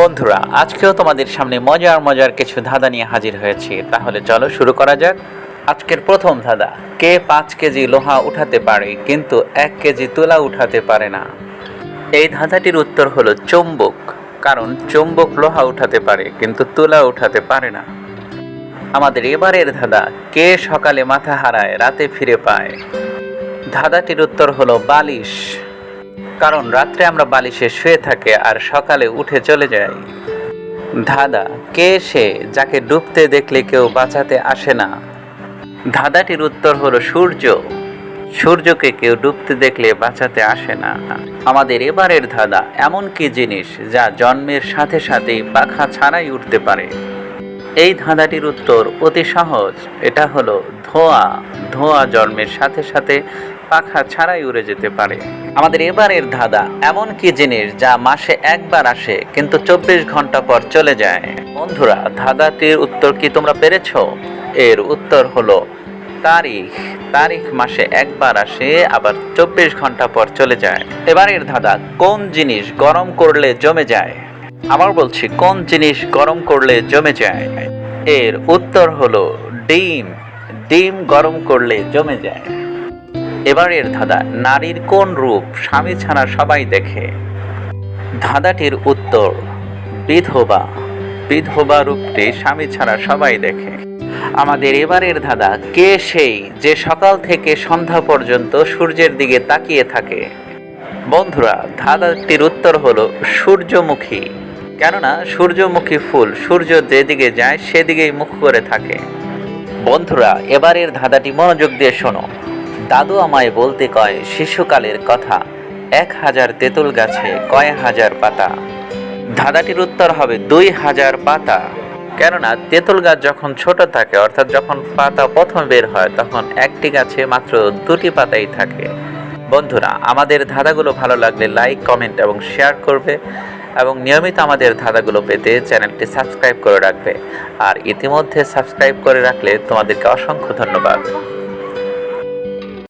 বন্ধুরা, আজকেও তোমাদের সামনে মজার মজার কিছু ধাঁধা নিয়ে হাজির হয়েছি। তাহলে চলো শুরু করা যাক। আজকের প্রথম ধাঁধা, কে পাঁচ কেজি লোহা উঠাতে পারে, কিন্তু এক কেজি তুলা উঠাতে পারে না? এই ধাঁধাটির উত্তর হলো চুম্বক, কারণ চুম্বক লোহা উঠাতে পারে, কিন্তু তুলা উঠাতে পারে না। আমাদের এবারের ধাঁধা, কে সকালে মাথা হারায়, রাতে ফিরে পায়? ধাঁধাটির উত্তর হলো বালিশ। কারণ রাত্রে আমরা বালিশে শুয়ে থাকি আর সকালে উঠে চলে যাই। ধাঁধা, কে সে যাকে ডুবতে দেখলে কেউ বাঁচাতে আসে না। ধাঁধাটির উত্তর হলো সূর্য। সূর্যকে কেউ ডুবতে দেখলে বাঁচাতে আসে না। আমাদের এবারের ধাঁধা এমন কি জিনিস যা জন্মের সাথে সাথেই পাখা ছাড়াই উঠতে পারে। এই ধাঁধাটির উত্তর অতি সহজ। এটা হলো ধোঁয়া। ধোঁয়া জন্মের সাথে সাথে পাখা ছাড়াই উড়ে যেতে পারে। আমাদের এবারের ধাঁধা এমন কি জিনিস যা মাসে একবার আসে, কিন্তু চব্বিশ ঘণ্টা পর চলে যায়? বন্ধুরা, ধাঁধাটির উত্তর কি তোমরা পেরেছ? এর উত্তর হলো তারিখ। তারিখ মাসে একবার আসে, আবার চব্বিশ ঘণ্টা পর চলে যায়। এবারের ধাঁধা কোন জিনিস গরম করলে জমে যায়? আবার বলছি, কোন জিনিস গরম করলে জমে যায়? এর উত্তর হলো ডিম। ডিম গরম করলে জমে যায়। এবারের ধাঁধা, নারীর কোন রূপ স্বামী ছাড়া সবাই দেখে? ধাঁধাটির উত্তর, বিধবা। বিধবা রূপটি স্বামী ছাড়া সবাই দেখে। আমাদের এবারের ধাঁধা, কে সেই যে সকাল থেকে সন্ধ্যা পর্যন্ত সূর্যের দিকে তাকিয়ে থাকে? বন্ধুরা, ধাঁধাটির উত্তর হলো সূর্যমুখী। কেননা সূর্যমুখী ফুল সূর্য যেদিকে যায় সেদিকেই মুখ করে থাকে। বন্ধুরা, এবারের ধাঁধাটি মনোযোগ দিয়ে শোনো। দাদু আমায় বলতে কয়, শিশুকালের কথা। এক হাজার তেঁতুল গাছে কয় হাজার পাতা? ধাঁধাটির উত্তর হবে, দুই হাজার পাতা। কেননা তেঁতুল গাছ যখন ছোট থাকে, অর্থাৎ যখন পাতা প্রথম বের হয়, তখন একটি গাছে মাত্র দুটি পাতাই থাকে। বন্ধুরা, আমাদের ধাঁধাগুলো ভালো লাগলে লাইক, কমেন্ট এবং শেয়ার করবে। এবং নিয়মিত আমাদের ধাঁধাগুলো পেতে চ্যানেলটি সাবস্ক্রাইব করে রাখবে। আর ইতিমধ্যে সাবস্ক্রাইব করে রাখলে তোমাদেরকে অসংখ্য ধন্যবাদ।